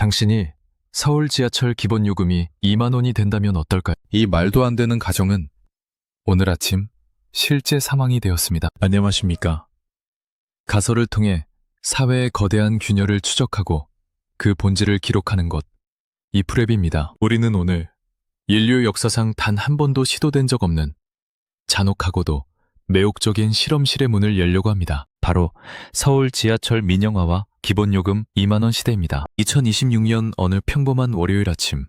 당신이 서울 지하철 기본 요금이 2만 원이 된다면 어떨까요? 이 말도 안 되는 가정은 오늘 아침 실제 상황이 되었습니다. 안녕하십니까? 가설을 통해 사회의 거대한 균열을 추적하고 그 본질을 기록하는 것. 이 프랩입니다. 우리는 오늘 인류 역사상 단 한 번도 시도된 적 없는 잔혹하고도 매혹적인 실험실의 문을 열려고 합니다. 바로 서울 지하철 민영화와 기본 요금 2만원 시대입니다. 2026년 어느 평범한 월요일 아침.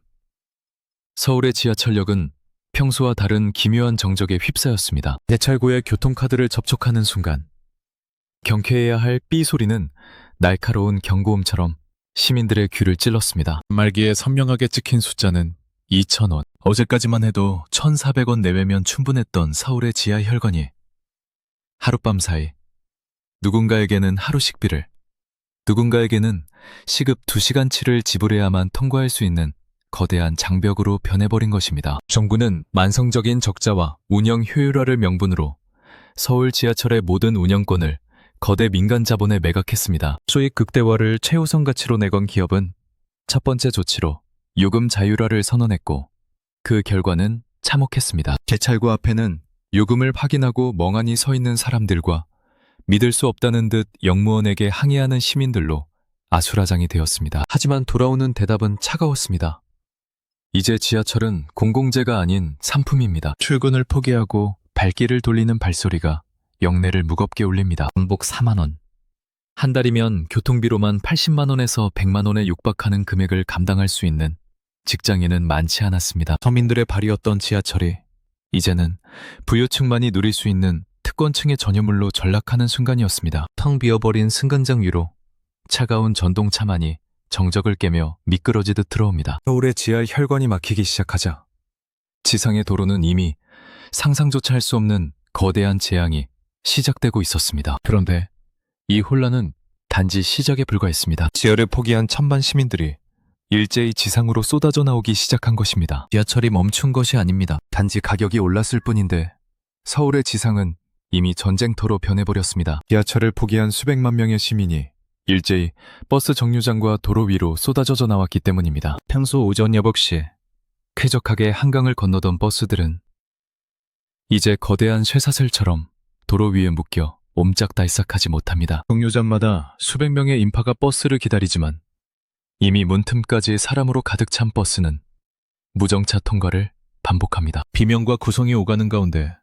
서울의 지하철역은 평소와 다른 기묘한 정적에 휩싸였습니다. 대찰구의 교통카드를 접촉하는 순간 경쾌해야 할 삐 소리는 날카로운 경고음처럼 시민들의 귀를 찔렀습니다. 말기에 선명하게 찍힌 숫자는 2,000원. 어제까지만 해도 1,400원 내외면 충분했던 서울의 지하 혈관이 하룻밤 사이 누군가에게는 하루 식비를, 누군가에게는 시급 2시간치를 지불해야만 통과할 수 있는 거대한 장벽으로 변해버린 것입니다. 정부는 만성적인 적자와 운영 효율화를 명분으로 서울 지하철의 모든 운영권을 거대 민간 자본에 매각했습니다. 수익 극대화를 최우선 가치로 내건 기업은 첫 번째 조치로 요금 자율화를 선언했고 그 결과는 참혹했습니다. 개찰구 앞에는 요금을 확인하고 멍하니 서 있는 사람들과 믿을 수 없다는 듯 영무원에게 항의하는 시민들로 아수라장이 되었습니다. 하지만 돌아오는 대답은 차가웠습니다. 이제 지하철은 공공재가 아닌 상품입니다. 출근을 포기하고 발길을 돌리는 발소리가 영내를 무겁게 울립니다. 왕복 4만원. 한 달이면 교통비로만 80만원에서 100만원에 육박하는 금액을 감당할 수 있는 직장인은 많지 않았습니다. 서민들의 발이었던 지하철이 이제는 부유층만이 누릴 수 있는 특권층의 전유물로 전락하는 순간이었습니다. 텅 비어버린 승강장 위로 차가운 전동차만이 정적을 깨며 미끄러지듯 들어옵니다. 서울의 지하 혈관이 막히기 시작하자 지상의 도로는 이미 상상조차 할 수 없는 거대한 재앙이 시작되고 있었습니다. 그런데 이 혼란은 단지 시작에 불과했습니다. 지하를 포기한 천만 시민들이 일제히 지상으로 쏟아져 나오기 시작한 것입니다. 지하철이 멈춘 것이 아닙니다. 단지 가격이 올랐을 뿐인데 서울의 지상은 이미 전쟁터로 변해버렸습니다. 지하철을 포기한 수백만 명의 시민이 일제히 버스 정류장과 도로 위로 쏟아져 나왔기 때문입니다. 평소 오전 여복 시 쾌적하게 한강을 건너던 버스들은 이제 거대한 쇠사슬처럼 도로 위에 묶여 옴짝달싹하지 못합니다. 정류장마다 수백 명의 인파가 버스를 기다리지만 이미 문틈까지 사람으로 가득 찬 버스는 무정차 통과를 반복합니다. 비명과 구성이 오가는 가운데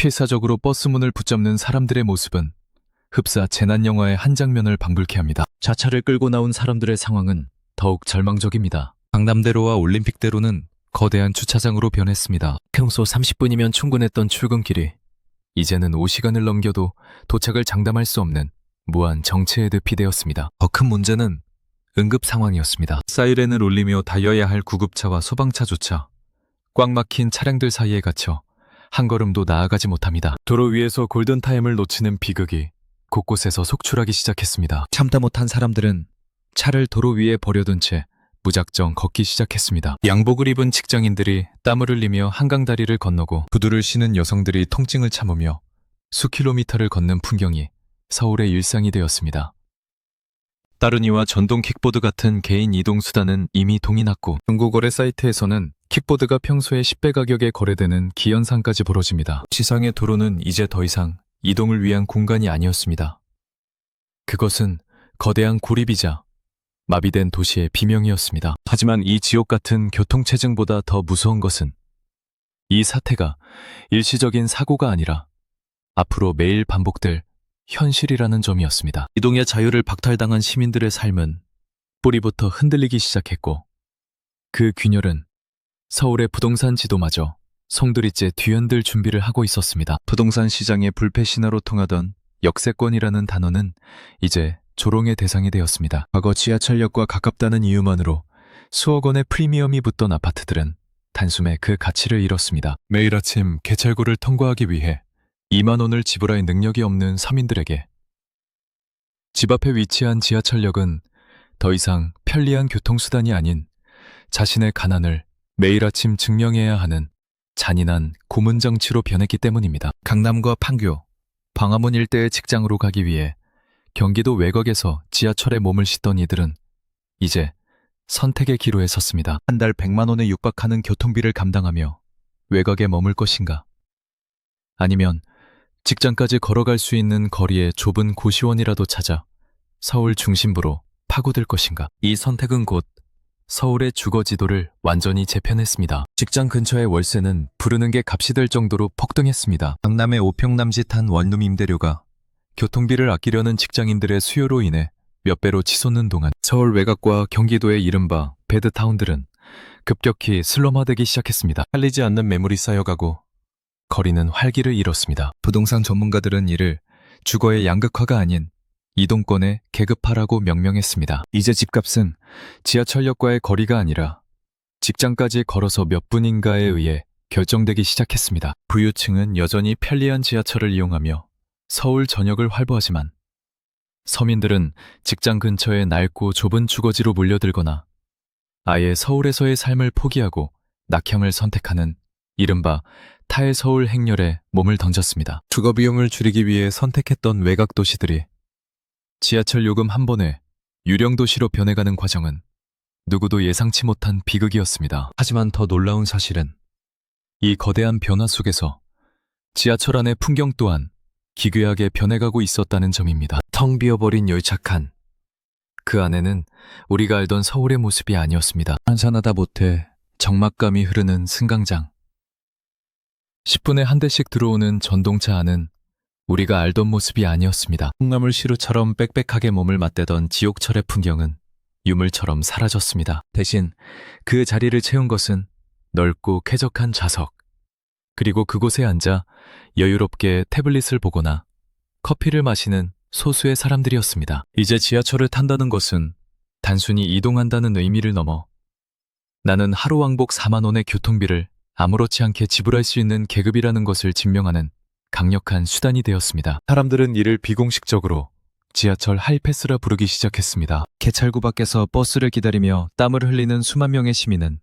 필사적으로 버스 문을 붙잡는 사람들의 모습은 흡사 재난 영화의 한 장면을 방불케 합니다. 자차를 끌고 나온 사람들의 상황은 더욱 절망적입니다. 강남대로와 올림픽대로는 거대한 주차장으로 변했습니다. 평소 30분이면 충분했던 출근길이 이제는 5시간을 넘겨도 도착을 장담할 수 없는 무한 정체에 늪이 되었습니다. 더 큰 문제는 응급 상황이었습니다. 사이렌을 울리며 달려야 할 구급차와 소방차조차 꽉 막힌 차량들 사이에 갇혀 한 걸음도 나아가지 못합니다. 도로 위에서 골든타임을 놓치는 비극이 곳곳에서 속출하기 시작했습니다. 참다 못한 사람들은 차를 도로 위에 버려둔 채 무작정 걷기 시작했습니다. 양복을 입은 직장인들이 땀을 흘리며 한강다리를 건너고 구두를 신은 여성들이 통증을 참으며 수킬로미터를 걷는 풍경이 서울의 일상이 되었습니다. 따르니와 전동 킥보드 같은 개인 이동 수단은 이미 동이 났고 중고거래 사이트에서는 킥보드가 평소의 10배 가격에 거래되는 기현상까지 벌어집니다. 지상의 도로는 이제 더 이상 이동을 위한 공간이 아니었습니다. 그것은 거대한 고립이자 마비된 도시의 비명이었습니다. 하지만 이 지옥 같은 교통체증보다 더 무서운 것은 이 사태가 일시적인 사고가 아니라 앞으로 매일 반복될 현실이라는 점이었습니다. 이동의 자유를 박탈당한 시민들의 삶은 뿌리부터 흔들리기 시작했고 그 균열은 서울의 부동산 지도마저 송두리째 뒤흔들 준비를 하고 있었습니다. 부동산 시장의 불패 신화로 통하던 역세권이라는 단어는 이제 조롱의 대상이 되었습니다. 과거 지하철역과 가깝다는 이유만으로 수억 원의 프리미엄이 붙던 아파트들은 단숨에 그 가치를 잃었습니다. 매일 아침 개찰구를 통과하기 위해 2만 원을 지불할 능력이 없는 서민들에게 집 앞에 위치한 지하철역은 더 이상 편리한 교통수단이 아닌 자신의 가난을 매일 아침 증명해야 하는 잔인한 고문정치로 변했기 때문입니다. 강남과 판교, 광화문 일대의 직장으로 가기 위해 경기도 외곽에서 지하철에 몸을 싣던 이들은 이제 선택의 기로에 섰습니다. 한 달 100만 원에 육박하는 교통비를 감당하며 외곽에 머물 것인가? 아니면 직장까지 걸어갈 수 있는 거리의 좁은 고시원이라도 찾아 서울 중심부로 파고들 것인가? 이 선택은 곧 서울의 주거 지도를 완전히 재편했습니다. 직장 근처의 월세는 부르는 게 값이 될 정도로 폭등했습니다. 강남의 오평남짓 한 원룸 임대료가 교통비를 아끼려는 직장인들의 수요로 인해 몇 배로 치솟는 동안 서울 외곽과 경기도의 이른바 배드타운들은 급격히 슬럼화되기 시작했습니다. 팔리지 않는 매물이 쌓여가고 거리는 활기를 잃었습니다. 부동산 전문가들은 이를 주거의 양극화가 아닌 이동권의 계급화라고 명명했습니다. 이제 집값은 지하철역과의 거리가 아니라 직장까지 걸어서 몇 분인가에 의해 결정되기 시작했습니다. 부유층은 여전히 편리한 지하철을 이용하며 서울 전역을 활보하지만 서민들은 직장 근처의 낡고 좁은 주거지로 몰려들거나 아예 서울에서의 삶을 포기하고 낙향을 선택하는 이른바 타의 서울 행렬에 몸을 던졌습니다. 주거 비용을 줄이기 위해 선택했던 외곽 도시들이 지하철 요금 한 번에 유령 도시로 변해가는 과정은 누구도 예상치 못한 비극이었습니다. 하지만 더 놀라운 사실은 이 거대한 변화 속에서 지하철 안의 풍경 또한 기괴하게 변해가고 있었다는 점입니다. 텅 비어버린 열착한 그 안에는 우리가 알던 서울의 모습이 아니었습니다. 한산하다 못해 적막감이 흐르는 승강장. 10분에 한 대씩 들어오는 전동차 안은 우리가 알던 모습이 아니었습니다. 콩나물 시루처럼 빽빽하게 몸을 맞대던 지옥철의 풍경은 유물처럼 사라졌습니다. 대신 그 자리를 채운 것은 넓고 쾌적한 좌석. 그리고 그곳에 앉아 여유롭게 태블릿을 보거나 커피를 마시는 소수의 사람들이었습니다. 이제 지하철을 탄다는 것은 단순히 이동한다는 의미를 넘어 나는 하루 왕복 4만 원의 교통비를 아무렇지 않게 지불할 수 있는 계급이라는 것을 증명하는 강력한 수단이 되었습니다. 사람들은 이를 비공식적으로 지하철 하이패스라 부르기 시작했습니다. 개찰구 밖에서 버스를 기다리며 땀을 흘리는 수만 명의 시민은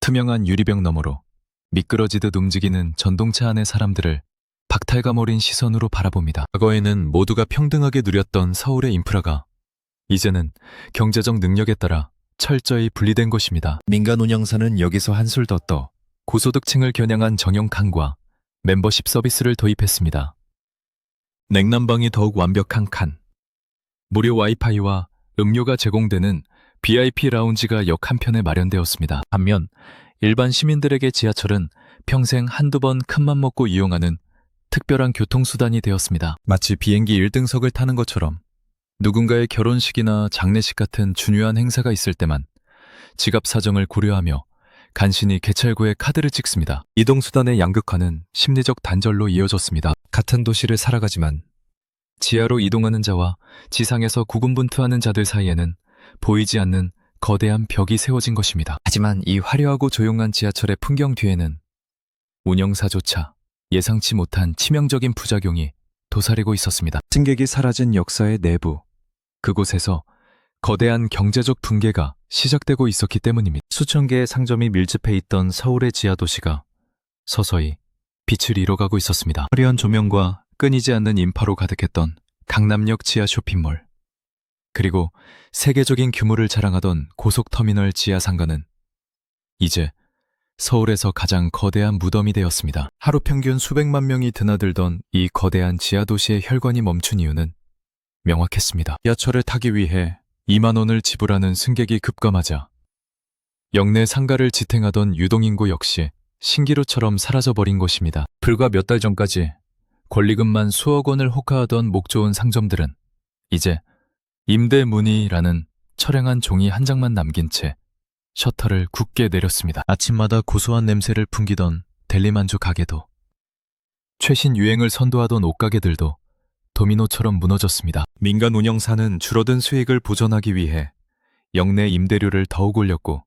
투명한 유리병 너머로 미끄러지듯 움직이는 전동차 안의 사람들을 박탈감 어린 시선으로 바라봅니다. 과거에는 모두가 평등하게 누렸던 서울의 인프라가 이제는 경제적 능력에 따라 철저히 분리된 것입니다. 민간 운영사는 여기서 한술 더 떠 고소득층을 겨냥한 정형 칸과 멤버십 서비스를 도입했습니다. 냉난방이 더욱 완벽한 칸, 무료 와이파이와 음료가 제공되는 VIP 라운지가 역 한편에 마련되었습니다. 반면 일반 시민들에게 지하철은 평생 한두 번 큰맘 먹고 이용하는 특별한 교통수단이 되었습니다. 마치 비행기 1등석을 타는 것처럼 누군가의 결혼식이나 장례식 같은 중요한 행사가 있을 때만 지갑 사정을 고려하며 간신히 개찰구에 카드를 찍습니다. 이동수단의 양극화는 심리적 단절로 이어졌습니다. 같은 도시를 살아가지만 지하로 이동하는 자와 지상에서 구분분투하는 자들 사이에는 보이지 않는 거대한 벽이 세워진 것입니다. 하지만 이 화려하고 조용한 지하철의 풍경 뒤에는 운영사조차 예상치 못한 치명적인 부작용이 도사리고 있었습니다. 승객이 사라진 역사의 내부. 그곳에서 거대한 경제적 붕괴가 시작되고 있었기 때문입니다. 수천 개의 상점이 밀집해 있던 서울의 지하 도시가 서서히 빛을 잃어가고 있었습니다. 화려한 조명과 끊이지 않는 인파로 가득했던 강남역 지하 쇼핑몰. 그리고 세계적인 규모를 자랑하던 고속터미널 지하 상가는 이제 서울에서 가장 거대한 무덤이 되었습니다. 하루 평균 수백만 명이 드나들던 이 거대한 지하 도시의 혈관이 멈춘 이유는 명확했습니다. 지하철을 타기 위해 2만 원을 지불하는 승객이 급감하자 역내 상가를 지탱하던 유동인구 역시 신기루처럼 사라져버린 것입니다. 불과 몇 달 전까지 권리금만 수억 원을 호가하던 목 좋은 상점들은 이제 임대 문의라는 철행한 종이 한 장만 남긴 채 셔터를 굳게 내렸습니다. 아침마다 고소한 냄새를 풍기던 델리만주 가게도 최신 유행을 선도하던 옷가게들도 도미노처럼 무너졌습니다. 민간 운영사는 줄어든 수익을 보전하기 위해 역내 임대료를 더욱 올렸고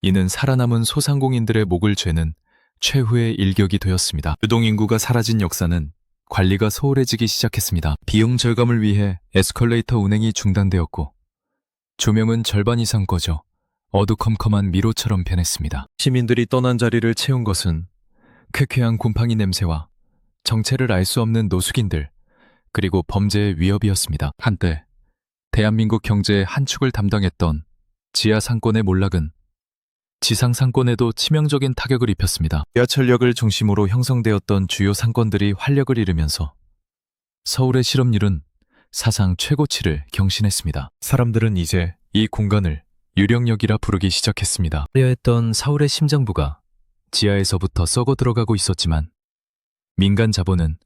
이는 살아남은 소상공인들의 목을 죄는 최후의 일격이 되었습니다. 유동인구가 사라진 역사는 관리가 소홀해지기 시작했습니다. 비용 절감을 위해 에스컬레이터 운행이 중단되었고 조명은 절반 이상 꺼져 어두컴컴한 미로처럼 변했습니다. 시민들이 떠난 자리를 채운 것은 쾌쾌한 곰팡이 냄새와 정체를 알 수 없는 노숙인들 그리고 범죄의 위협이었습니다. 한때 대한민국 경제의 한 축을 담당했던 지하 상권의 몰락은 지상 상권에도 치명적인 타격을 입혔습니다. 지하철역을 중심으로 형성되었던 주요 상권들이 활력을 잃으면서 서울의 실업률은 사상 최고치를 경신했습니다. 사람들은 이제 이 공간을 유령역이라 부르기 시작했습니다. 화려했던 서울의 심장부가 지하에서부터 썩어 들어가고 있었지만 민간 자본은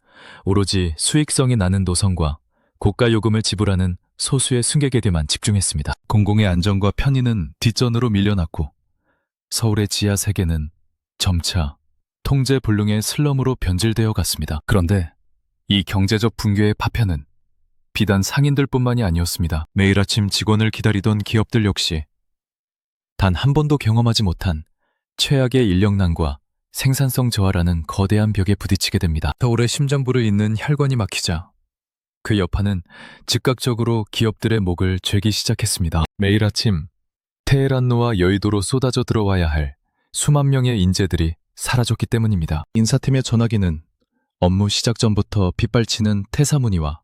오로지 수익성이 나는 노선과 고가 요금을 지불하는 소수의 승객에게만 집중했습니다. 공공의 안전과 편의는 뒷전으로 밀려났고 서울의 지하 세계는 점차 통제 불능의 슬럼으로 변질되어 갔습니다. 그런데 이 경제적 붕괴의 파편은 비단 상인들뿐만이 아니었습니다. 매일 아침 직원을 기다리던 기업들 역시 단 한 번도 경험하지 못한 최악의 인력난과 생산성 저하라는 거대한 벽에 부딪히게 됩니다. 서울의 심장부를 잇는 혈관이 막히자 그 여파는 즉각적으로 기업들의 목을 죄기 시작했습니다. 매일 아침 테헤란로와 여의도로 쏟아져 들어와야 할 수만 명의 인재들이 사라졌기 때문입니다. 인사팀의 전화기는 업무 시작 전부터 빗발치는 퇴사 문의와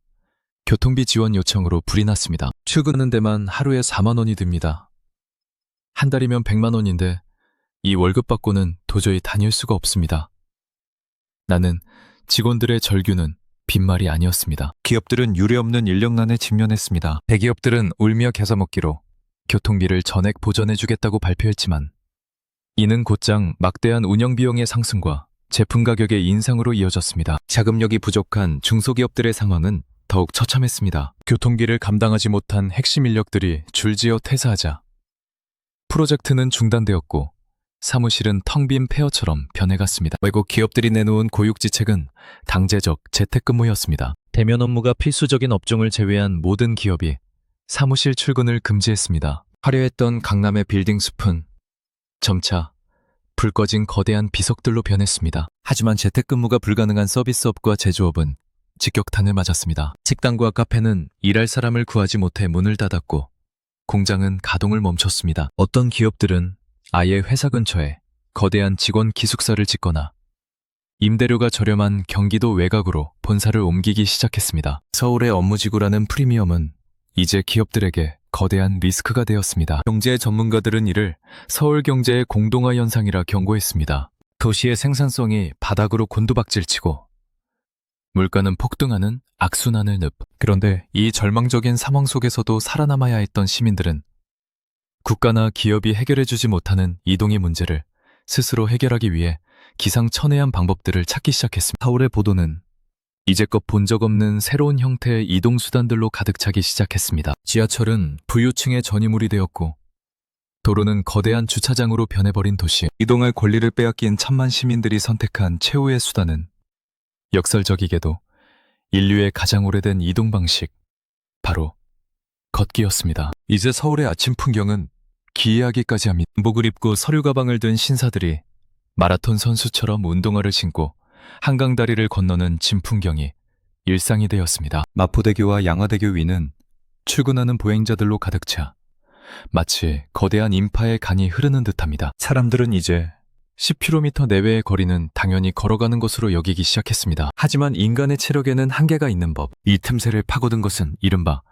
교통비 지원 요청으로 불이 났습니다. 출근하는 데만 하루에 4만 원이 듭니다. 한 달이면 100만 원인데 이 월급 받고는 도저히 다닐 수가 없습니다. 나는 직원들의 절규는 빈말이 아니었습니다. 기업들은 유례없는 인력난에 직면했습니다. 대기업들은 울며 개사먹기로 교통비를 전액 보전해주겠다고 발표했지만 이는 곧장 막대한 운영 비용의 상승과 제품 가격의 인상으로 이어졌습니다. 자금력이 부족한 중소기업들의 상황은 더욱 처참했습니다. 교통비를 감당하지 못한 핵심 인력들이 줄지어 퇴사하자 프로젝트는 중단되었고 사무실은 텅 빈 폐허처럼 변해갔습니다. 외국 기업들이 내놓은 고육지책은 당재적 재택근무였습니다. 대면 업무가 필수적인 업종을 제외한 모든 기업이 사무실 출근을 금지했습니다. 화려했던 강남의 빌딩 숲은 점차 불 꺼진 거대한 비석들로 변했습니다. 하지만 재택근무가 불가능한 서비스업과 제조업은 직격탄을 맞았습니다. 식당과 카페는 일할 사람을 구하지 못해 문을 닫았고 공장은 가동을 멈췄습니다. 어떤 기업들은 아예 회사 근처에 거대한 직원 기숙사를 짓거나 임대료가 저렴한 경기도 외곽으로 본사를 옮기기 시작했습니다. 서울의 업무지구라는 프리미엄은 이제 기업들에게 거대한 리스크가 되었습니다. 경제 전문가들은 이를 서울 경제의 공동화 현상이라 경고했습니다. 도시의 생산성이 바닥으로 곤두박질치고 물가는 폭등하는 악순환을 늪. 그런데 이 절망적인 상황 속에서도 살아남아야 했던 시민들은 국가나 기업이 해결해주지 못하는 이동의 문제를 스스로 해결하기 위해 기상천외한 방법들을 찾기 시작했습니다. 서울의 보도는 이제껏 본 적 없는 새로운 형태의 이동수단들로 가득 차기 시작했습니다. 지하철은 부유층의 전유물이 되었고 도로는 거대한 주차장으로 변해버린 도시. 이동할 권리를 빼앗긴 천만 시민들이 선택한 최후의 수단은 역설적이게도 인류의 가장 오래된 이동 방식, 바로 걷기였습니다. 이제 서울의 아침 풍경은 기이하기까지 합니다. 목을 입고 서류 가방을 든 신사들이 마라톤 선수처럼 운동화를 신고 한강 다리를 건너는 진풍경이 일상이 되었습니다. 마포대교와 양화대교 위는 출근하는 보행자들로 가득 차 마치 거대한 인파의 간이 흐르는 듯합니다. 사람들은 이제 10km 내외의 거리는 당연히 걸어가는 것으로 여기기 시작했습니다. 하지만 인간의 체력에는 한계가 있는 법. 이 틈새를 파고든 것은 이른바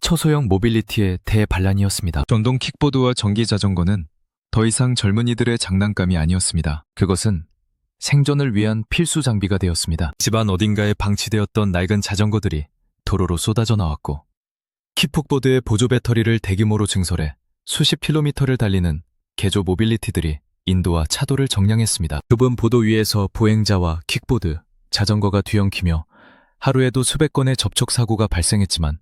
초소형 모빌리티의 대반란이었습니다. 전동 킥보드와 전기 자전거는 더 이상 젊은이들의 장난감이 아니었습니다. 그것은 생존을 위한 필수 장비가 되었습니다. 집안 어딘가에 방치되었던 낡은 자전거들이 도로로 쏟아져 나왔고 킥폭보드의 보조 배터리를 대규모로 증설해 수십 킬로미터를 달리는 개조 모빌리티들이 인도와 차도를 정량했습니다. 좁은 보도 위에서 보행자와 킥보드, 자전거가 뒤엉키며 하루에도 수백 건의 접촉 사고가 발생했지만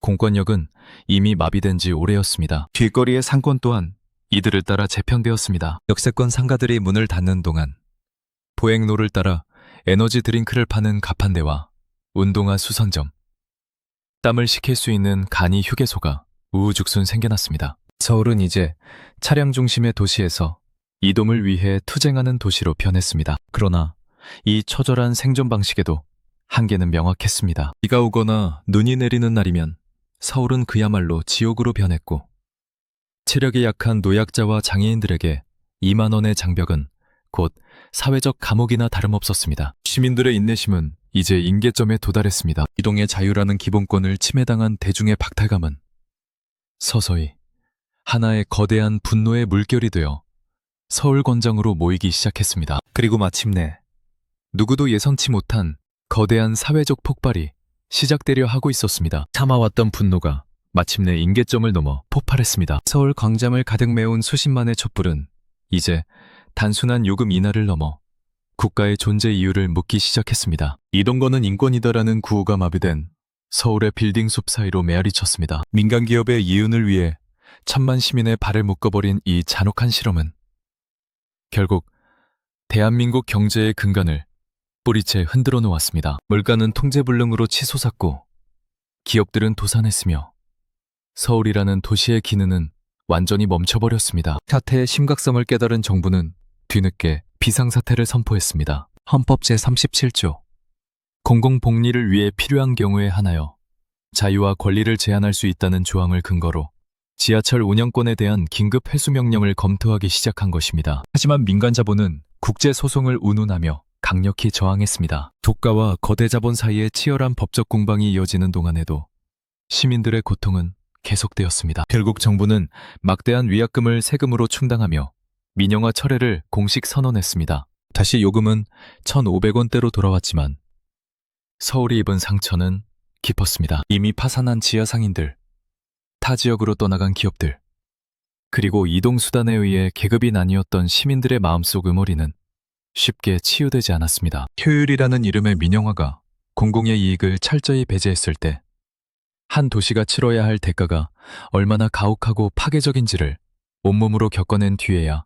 공권력은 이미 마비된 지 오래였습니다. 길거리의 상권 또한 이들을 따라 재편되었습니다. 역세권 상가들이 문을 닫는 동안 보행로를 따라 에너지 드링크를 파는 가판대와 운동화 수선점, 땀을 식힐 수 있는 간이 휴게소가 우후죽순 생겨났습니다. 서울은 이제 차량 중심의 도시에서 이동을 위해 투쟁하는 도시로 변했습니다. 그러나 이 처절한 생존 방식에도 한계는 명확했습니다. 비가 오거나 눈이 내리는 날이면 서울은 그야말로 지옥으로 변했고 체력이 약한 노약자와 장애인들에게 2만 원의 장벽은 곧 사회적 감옥이나 다름없었습니다. 시민들의 인내심은 이제 임계점에 도달했습니다. 이동의 자유라는 기본권을 침해당한 대중의 박탈감은 서서히 하나의 거대한 분노의 물결이 되어 서울 권장으로 모이기 시작했습니다. 그리고 마침내 누구도 예상치 못한 거대한 사회적 폭발이 시작되려 하고 있었습니다. 참아왔던 분노가 마침내 임계점을 넘어 폭발했습니다. 서울 광장을 가득 메운 수십만의 촛불은 이제 단순한 요금 인하를 넘어 국가의 존재 이유를 묻기 시작했습니다. 이동건은 인권이다라는 구호가 마비된 서울의 빌딩 숲 사이로 메아리 쳤습니다. 민간 기업의 이윤을 위해 천만 시민의 발을 묶어버린 이 잔혹한 실험은 결국 대한민국 경제의 근간을 뿌리채 흔들어 놓았습니다. 물가는 통제불능으로 치솟았고 기업들은 도산했으며 서울이라는 도시의 기능은 완전히 멈춰버렸습니다. 사태의 심각성을 깨달은 정부는 뒤늦게 비상사태를 선포했습니다. 헌법 제37조 공공복리를 위해 필요한 경우에 하나여 자유와 권리를 제한할 수 있다는 조항을 근거로 지하철 운영권에 대한 긴급 회수 명령을 검토하기 시작한 것입니다. 하지만 민간 자본은 국제 소송을 운운하며 강력히 저항했습니다. 국가와 거대 자본 사이의 치열한 법적 공방이 이어지는 동안에도 시민들의 고통은 계속되었습니다. 결국 정부는 막대한 위약금을 세금으로 충당하며 민영화 철회를 공식 선언했습니다. 다시 요금은 1,500원대로 돌아왔지만 서울이 입은 상처는 깊었습니다. 이미 파산한 지하 상인들, 타 지역으로 떠나간 기업들, 그리고 이동수단에 의해 계급이 나뉘었던 시민들의 마음속 의머리는 쉽게 치유되지 않았습니다. 효율이라는 이름의 민영화가 공공의 이익을 철저히 배제했을 때, 한 도시가 치러야 할 대가가 얼마나 가혹하고 파괴적인지를 온몸으로 겪어낸 뒤에야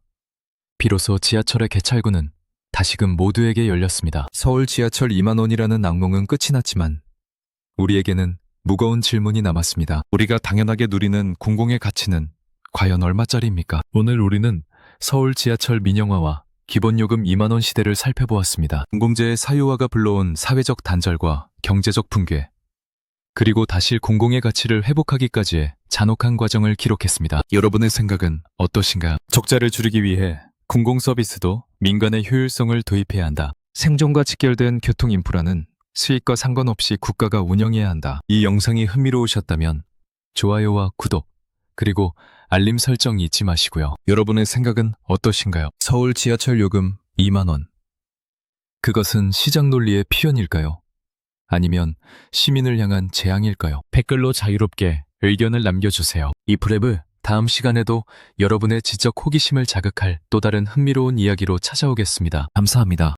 비로소 지하철의 개찰구는 다시금 모두에게 열렸습니다. 서울 지하철 2만 원이라는 악몽은 끝이 났지만 우리에게는 무거운 질문이 남았습니다. 우리가 당연하게 누리는 공공의 가치는 과연 얼마짜리입니까? 오늘 우리는 서울 지하철 민영화와 기본요금 2만 원 시대를 살펴보았습니다. 공공재의 사유화가 불러온 사회적 단절과 경제적 붕괴, 그리고 다시 공공의 가치를 회복하기까지의 잔혹한 과정을 기록했습니다. 여러분의 생각은 어떠신가요? 적자를 줄이기 위해 공공 서비스도 민간의 효율성을 도입해야 한다. 생존과 직결된 교통 인프라는 수익과 상관없이 국가가 운영해야 한다. 이 영상이 흥미로우셨다면 좋아요와 구독, 그리고 알림 설정 잊지 마시고요. 여러분의 생각은 어떠신가요? 서울 지하철 요금 2만원. 그것은 시장 논리의 표현일까요? 아니면 시민을 향한 재앙일까요? 댓글로 자유롭게 의견을 남겨주세요. 이 프랩을 다음 시간에도 여러분의 지적 호기심을 자극할 또 다른 흥미로운 이야기로 찾아오겠습니다. 감사합니다.